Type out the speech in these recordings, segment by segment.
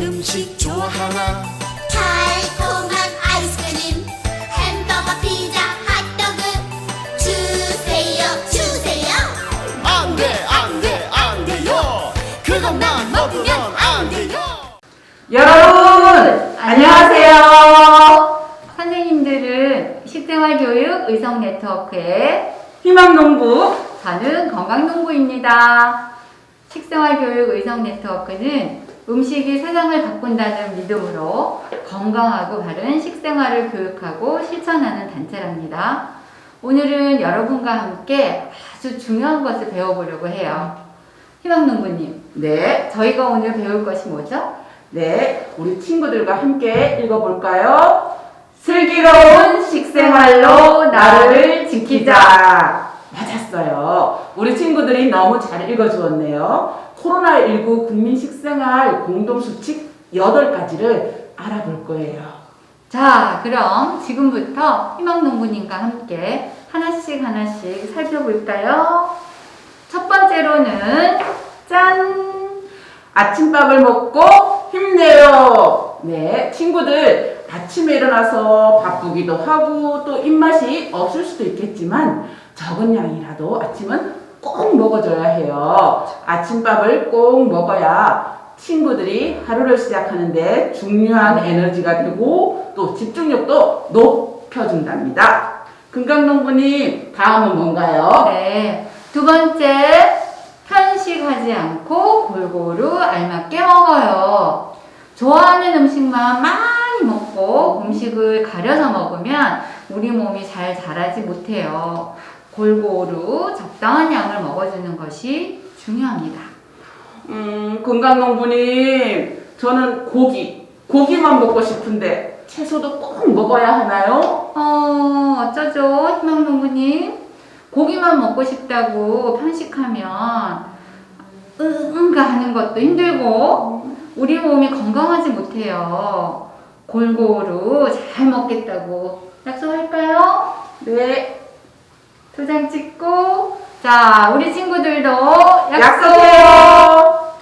음식 좋아하나? 달콤한 아이스크림 햄버거 피자 핫도그. 주세요 주세요. 안돼 안돼 안돼요. 그것만 먹으면 안 돼요. 여러분 안녕하세요. 선생님들은 식생활교육 의성 네트워크의 희망농부 저는 건강농부입니다. 식생활교육 의성 네트워크는 음식이 세상을 바꾼다는 믿음으로 건강하고 바른 식생활을 교육하고 실천하는 단체랍니다. 오늘은 여러분과 함께 아주 중요한 것을 배워보려고 해요. 희망농부님, 네, 저희가 오늘 배울 것이 뭐죠? 네 우리 친구들과 함께 읽어볼까요? 슬기로운 식생활로 나를 지키자. 맞았어요. 우리 친구들이 너무 잘 읽어주었네요. 코로나19 국민 식생활 공동수칙 8가지를 알아볼 거예요. 자, 그럼 지금부터 희망농부님과 함께 하나씩 하나씩 살펴볼까요? 첫 번째로는 짠! 아침밥을 먹고 힘내요. 네, 친구들 아침에 일어나서 바쁘기도 하고 또 입맛이 없을 수도 있겠지만 적은 양이라도 아침은 꼭 먹어줘야 해요. 아침밥을 꼭 먹어야 친구들이 하루를 시작하는데 중요한 에너지가 되고 또 집중력도 높여준답니다. 금강농부님 다음은 뭔가요? 네. 두 번째, 편식하지 않고 골고루 알맞게 먹어요. 좋아하는 음식만 먹고 음식을 가려서 먹으면 우리 몸이 잘 자라지 못해요. 골고루 적당한 양을 먹어주는 것이 중요합니다. 음, 건강농부님, 저는 고기, 고기만 먹고 싶은데 채소도 꼭 먹어야 하나요? 어, 어쩌죠, 희망농부님? 고기만 먹고 싶다고 편식하면, 응가 하는 것도 힘들고, 우리 몸이 건강하지 못해요. 골고루 잘 먹겠다고 약속할까요? 네, 도장 찍고, 자, 우리 친구들도 약속! 약속해요.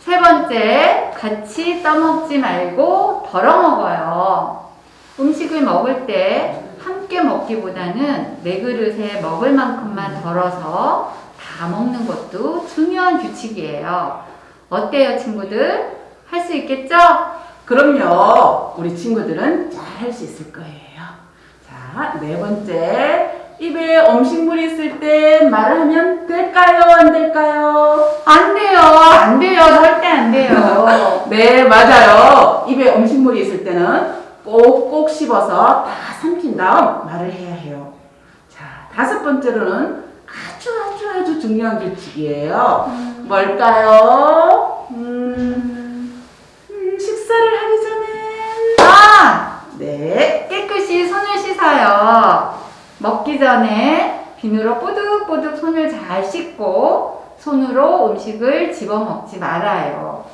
세 번째, 같이 떠먹지 말고 덜어 먹어요. 음식을 먹을 때 함께 먹기보다는 내 그릇에 먹을 만큼만 덜어서 다 먹는 것도 중요한 규칙이에요. 어때요, 친구들? 할 수 있겠죠? 그럼요. 우리 친구들은 잘 할 수 있을 거예요. 자, 네 번째. 입에 음식물이 있을 때 말을 하면 될까요? 안 될까요? 안 돼요, 안 돼요, 절대 안 돼요. 네, 맞아요. 입에 음식물이 있을 때는 꼭꼭 씹어서 다 삼킨 다음 말을 해야 해요. 자, 다섯 번째로는 아주 아주 아주 중요한 규칙이에요. 뭘까요? 씻어요. 먹기 전에 비누로 뽀득뽀득 손을 잘 씻고 손으로 음식을 집어 먹지 말아요.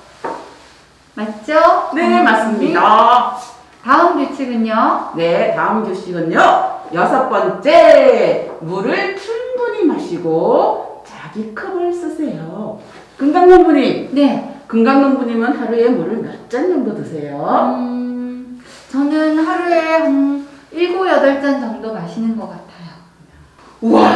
맞죠? 네 음. 맞습니다. 다음 규칙은요? 네, 다음 규칙은요. 여섯 번째, 물을 충분히 마시고 자기 컵을 쓰세요. 금강농부님, 네. 금강농부님은 하루에 물을 몇 잔 정도 드세요? 음, 저는 하루에 한 7, 8잔 정도 마시는 것 같아요. 우와,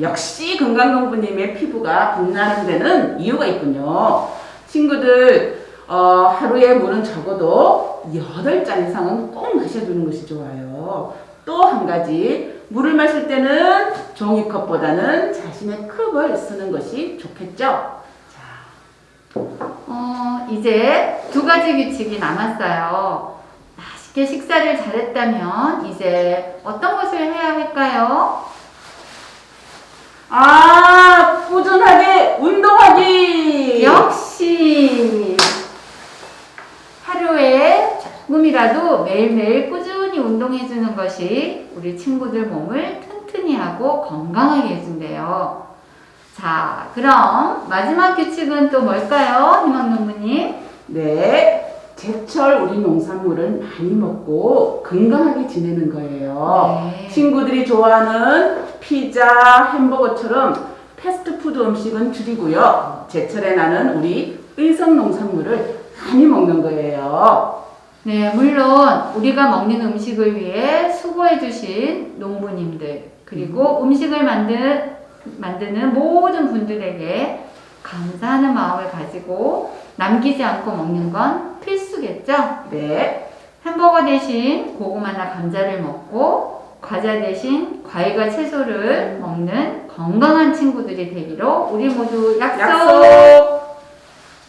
역시 금강농부님의 피부가 빛나는 데는 이유가 있군요. 친구들, 어, 하루에 물은 적어도 8잔 이상은 꼭 마셔주는 것이 좋아요. 또 한 가지, 물을 마실 때는 종이컵보다는 자신의 컵을 쓰는 것이 좋겠죠? 자, 어, 이제 두 가지 규칙이 남았어요. 맛있게 식사를 잘했다면 이제 어떤 것을 해야 할까요? 아, 꾸준하게 운동하기! 역시 하루에 조금이라도 매일매일 꾸준히 운동해주는 것이 우리 친구들 몸을 튼튼히 하고 건강하게 해준대요. 자, 그럼 마지막 규칙은 또 뭘까요, 희망농부님? 네, 제철 우리 농산물을 많이 먹고 건강하게 지내는 거예요. 네. 친구들이 좋아하는 피자, 햄버거처럼 패스트푸드 음식은 줄이고요. 제철에 나는 우리 의성 농산물을 많이 먹는 거예요. 네, 물론 우리가 먹는 음식을 위해 수고해 주신 농부님들, 그리고 음식을 만든, 만드는 모든 분들에게 감사하는 마음을 가지고 남기지 않고 먹는 건 필수겠죠? 네. 햄버거 대신 고구마나 감자를 먹고 과자 대신 과일과 채소를 먹는 건강한 친구들이 되기로 우리 모두 약속! 약속.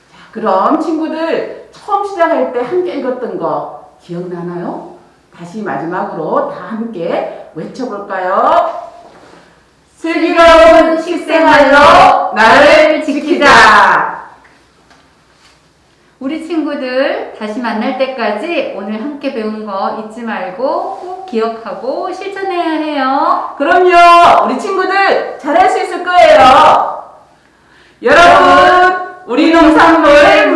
자, 그럼 친구들 처음 시작할 때 함께 읽었던 거 기억나나요? 다시 마지막으로 다 함께 외쳐볼까요? 슬기로운 식생활로 나를 지키자. 우리 친구들 다시 만날 때까지 오늘 함께 배운 거 잊지 말고 꼭 기억하고 실천해야 해요. 그럼요, 우리 친구들 잘할 수 있을 거예요. 여러분, 우리 농산물